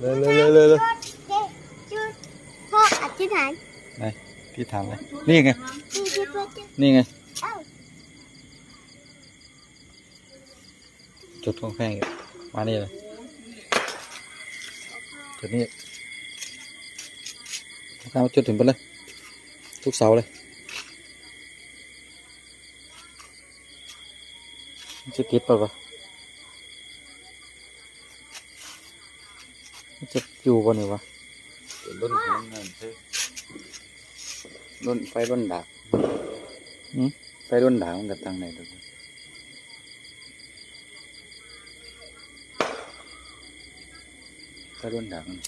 เร็วเร็วเร็วเร็วเร็วจุดพ่ออธิษฐานพี่ถามเลยนี่ไง จุดพ่อจุดนี่ไง เอ้าจุดตรงแพงอีกมานี่เลยจุดนี้เอาจุดถึงไปเลย ทุกเสาเลยจะติดปล่าวะ มันจะอยู่บนนี่วะรุ่นนั้นนั่นใช่รุ่นไฟรุ่นดักอืมไฟรุ่นดักมันกับตังไหนดูไฟรุ่นดักมัน